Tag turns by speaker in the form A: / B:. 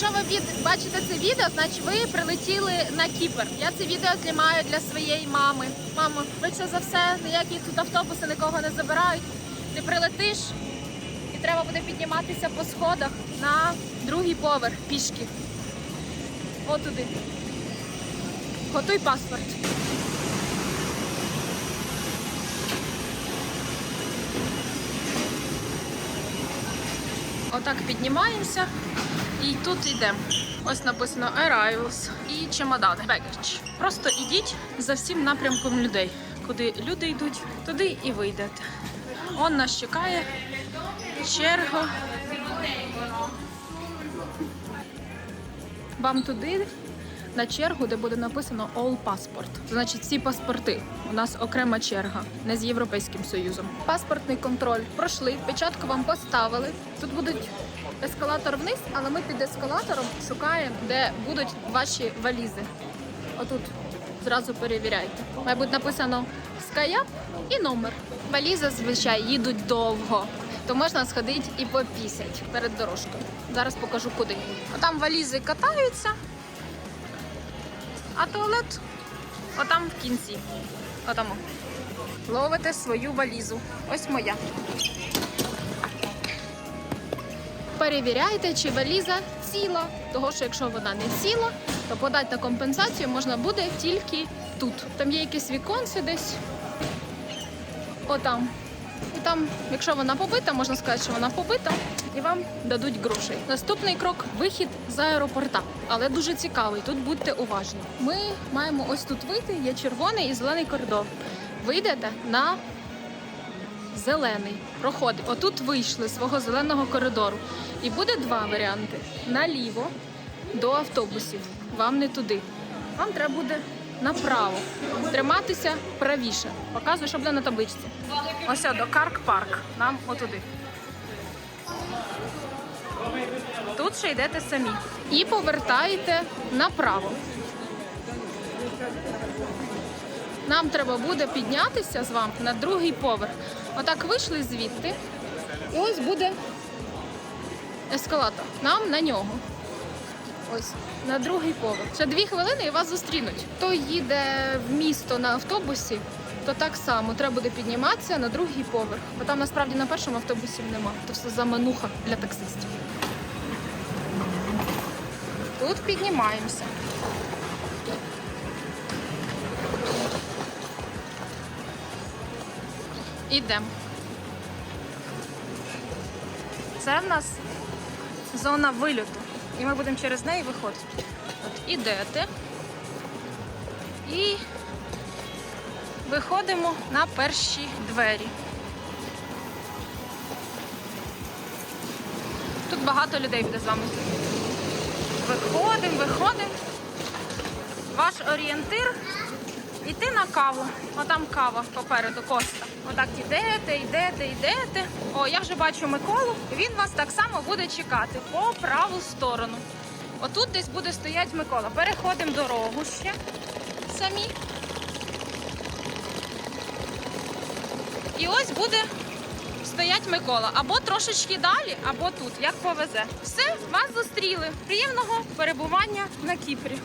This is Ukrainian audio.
A: Якщо ви від... бачите це відео, значить ви прилетіли на Кіпр. Я це відео знімаю для своєї мами. Мамо, швидше за все, ніякі тут автобуси нікого не забирають. Ти прилетиш і треба буде підніматися по сходах на другий поверх пішки. Отуди. Готуй паспорт. Отак піднімаємося і тут йдемо. Ось написано Arrivals і чемодани. Baggage. Просто йдіть за всім напрямком людей. Куди люди йдуть, туди і вийдете. Он нас чекає. Черга. Вам туди на чергу, де буде написано All Passport. Значить, всі паспорти. У нас окрема черга, не з Європейським Союзом. Паспортний контроль пройшли, печатку вам поставили. Тут будуть ескалатор вниз, але ми під ескалатором шукаємо, де будуть ваші валізи. Отут зразу перевіряйте. Має бути написано Скаяп і номер. Валізи зазвичай їдуть довго, то можна сходити і попісять перед дорожкою. Зараз покажу куди. Там валізи катаються, а туалет отам в кінці. Отамо. Ловите свою валізу. Ось моя. Перевіряйте, чи валіза ціла. Того, що якщо вона не ціла, то подати на компенсацію можна буде тільки тут. Там є якісь віконці десь. Отам. Там, якщо вона побита, можна сказати, що вона побита, і вам дадуть грошей. Наступний крок вихід з аеропорта, але дуже цікавий. Тут будьте уважні. Ми маємо ось тут вийти. Є червоний і зелений коридор. Вийдете на зелений. Проходить. Отут вийшли з свого зеленого коридору. І буде два варіанти: наліво до автобусів. Вам не туди. Вам треба буде направо. Триматися правіше. Показую, що буде на табличці. Ось до Карк Парк. Нам отуди. Тут ще йдете самі. І повертаєте направо. Нам треба буде піднятися з вами на другий поверх. Отак вийшли звідти. Ось буде ескалатор. Нам на нього. Ось на другий поверх. Ще дві хвилини і вас зустрінуть. Хто їде в місто на автобусі, то так само треба буде підніматися на другий поверх. Бо там насправді на першому автобусі нема. То все замануха для таксистів. Тут піднімаємося. Ідемо. Це в нас зона вильоту. І ми будемо через неї виходити. От ідете і виходимо на перші двері. Тут багато людей буде з вами. Виходимо, виходимо. Ваш орієнтир йти на каву. Отам кава попереду коста. Отак йдете, йдете, йдете. О, я вже бачу Миколу. Він вас так само буде чекати по праву сторону. Отут десь буде стоять Микола. Переходимо дорогу ще самі. І ось буде стоять Микола. Або трошечки далі, або тут, як повезе. Все, вас зустріли. Приємного перебування на Кіпрі.